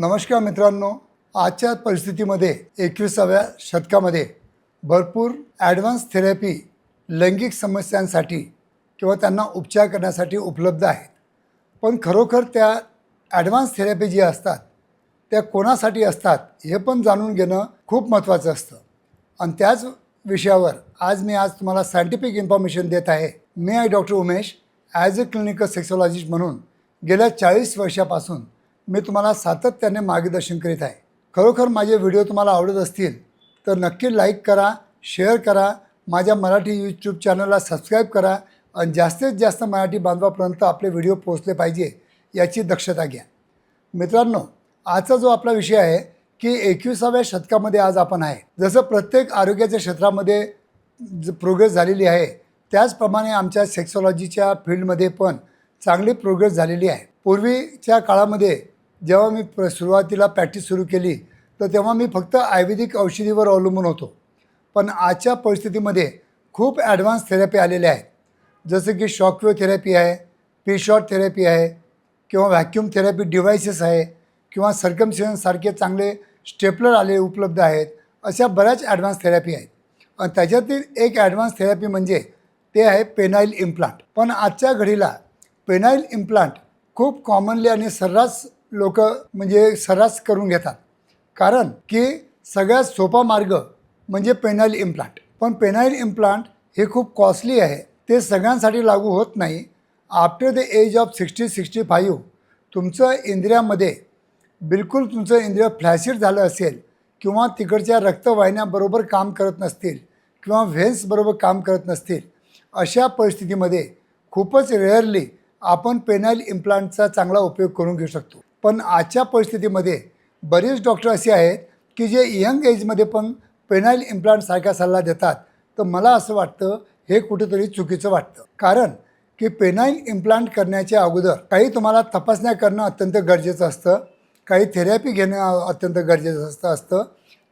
नमस्कार मित्रांनो आजच्या परिस्थितीमध्ये एकविसाव्या शतकामध्ये भरपूर ॲडव्हान्स थेरपी लैंगिक समस्यांसाठी किंवा त्यांना उपचार करण्यासाठी उपलब्ध आहेत. पण खरोखर त्या ॲडव्हान्स थेरपी जी असतात त्या कोणासाठी असतात हे पण जाणून घेणं खूप महत्त्वाचं असतं. आणि त्याच विषयावर आज मी आज तुम्हाला सायंटिफिक इन्फॉर्मेशन देत आहे. मी आहे doctor Umesh as a clinical sexologist म्हणून गेल्या चाळीस वर्षापासून मी तुम्हाला सातत्याने मार्गदर्शन करीत आहे. खरोखर माझे व्हिडिओ तुम्हाला आवडत असतील तर नक्की लाईक करा शेअर करा माझ्या मराठी यूट्यूब चॅनलला सबस्क्राईब करा आणि जास्तीत जास्त मराठी बांधवापर्यंत आपले व्हिडिओ पोहोचले पाहिजे याची दक्षता घ्या. मित्रांनो आजचा जो आपला विषय आहे की एकविसाव्या शतकामध्ये आज आपण आहे. जसं प्रत्येक आरोग्याच्या क्षेत्रामध्ये प्रोग्रेस झालेली आहे त्याचप्रमाणे आमच्या सेक्सॉलॉजीच्या फील्डमध्ये पण चांगली प्रोग्रेस झालेली आहे. पूर्वीच्या काळामध्ये जेव्हा मी प्र सुरुवातीला प्रॅक्टिस सुरू केली तर तेव्हा मी फक्त आयुर्वेदिक औषधीवर अवलंबून होतो. पण आजच्या परिस्थितीमध्ये खूप ॲडव्हान्स थेरपी आलेल्या आहेत. जसं की शॉकवेव थेरपी आहे पीशॉट थेरपी आहे किंवा व्हॅक्यूम थेरपी डिव्हायसेस आहे किंवा सर्कमसिजनसारखे चांगले स्टेपलर आले उपलब्ध आहेत अशा बऱ्याच ॲडव्हान्स थेरपी आहेत. आणि त्याच्यातील एक ॲडव्हान्स थेरपी म्हणजे ते आहे पेनाईल इम्प्लांट पण आजच्या घडीला पेनाईल इम्प्लांट खूप कॉमनली आणि सर्रास लोक म्हणजे सर्रास करून घेतात. कारण की सगळ्यात सोपा मार्ग म्हणजे पेनाईल इम्प्लांट. पण पेनाईल इम्प्लांट हे खूप कॉस्टली आहे. ते सगळ्यांसाठी लागू होत नाही. After the age of sixty sixty five तुमचं इंद्रियामध्ये बिलकुल तुमचं इंद्रिय फ्लॅसिड झालं असेल किंवा तिकडच्या रक्तवाहिन्याबरोबर काम करत नसतील किंवा व्हेन्सबरोबर काम करत नसतील अशा परिस्थितीमध्ये खूपच रेअरली आपण पेनाईल इम्प्लांटचा चांगला उपयोग करून घेऊ शकतो. पण आजच्या परिस्थितीमध्ये बरेच डॉक्टर असे आहेत की जे यंग एजमध्ये पण पेनाईल इम्प्लांटसारखा सल्ला देतात. तर मला असं वाटतं हे कुठेतरी चुकीचं वाटतं. कारण की पेनाईल इम्प्लांट करण्याच्या अगोदर काही तुम्हाला तपासण्या करणं अत्यंत गरजेचं असतं काही थेरपी घेणं अत्यंत गरजेचं असतं असतं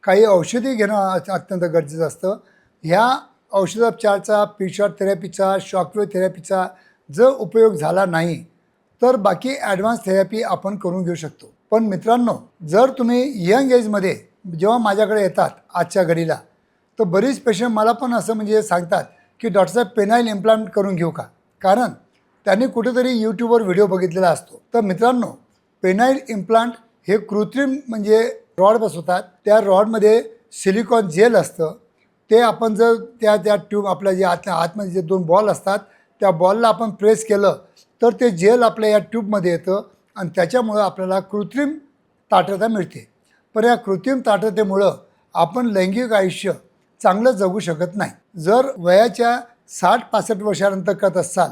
काही औषधी घेणं अत्यंत गरजेचं असतं. ह्या औषधोपचारचा पिशॉट थेरपीचा शॉकवेव थेरपीचा जर उपयोग झाला नाही तर बाकी ॲडव्हान्स थेरपी आपण करून घेऊ शकतो. पण मित्रांनो जर तुम्ही यंग एजमध्ये जेव्हा माझ्याकडे येतात आजच्या घडीला तर बरीच पेशंट मला पण असं म्हणजे सांगतात की डॉक्टर साहेब पेनाईल इम्प्लांट करून घेऊ का? कारण त्यांनी कुठेतरी यूट्यूबवर व्हिडिओ बघितलेला असतो. तर मित्रांनो पेनाईल इम्प्लांट हे कृत्रिम म्हणजे रॉड बसवतात. त्या रॉडमध्ये सिलिकॉन जेल असतं. ते आपण जर त्या त्या ट्यूब आपल्या जे आत आतमध्ये जे दोन बॉल असतात त्या बॉलला आपण प्रेस केलं तर ते जेल आपल्या या ट्यूबमध्ये येतं आणि त्याच्यामुळं आपल्याला कृत्रिम ताठरता मिळते. पण या कृत्रिम ताठरतेमुळं आपण लैंगिक आयुष्य चांगलं जगू शकत नाही. जर वयाच्या साठ पासष्ट वर्षानंतर करत असाल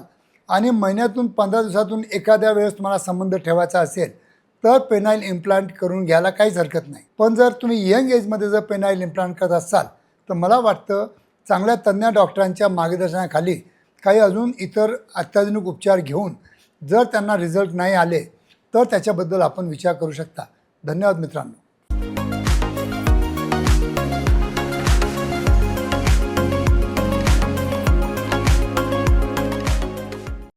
आणि महिन्यातून पंधरा दिवसातून एखाद्या वेळेस तुम्हाला संबंध ठेवायचा असेल तर पेनाईल इम्प्लांट करून घ्यायला काहीच हरकत नाही. पण जर तुम्ही यंग एजमध्ये जर पेनाईल इम्प्लांट करत असाल तर मला वाटतं चांगल्या तज्ज्ञ डॉक्टरांच्या मार्गदर्शनाखाली काही अजून इतर अत्याधुनिक उपचार घेऊन जर त्यांना रिझल्ट नाही आले तर त्याच्याबद्दल आपण विचार करू शकता. धन्यवाद मित्रांनो.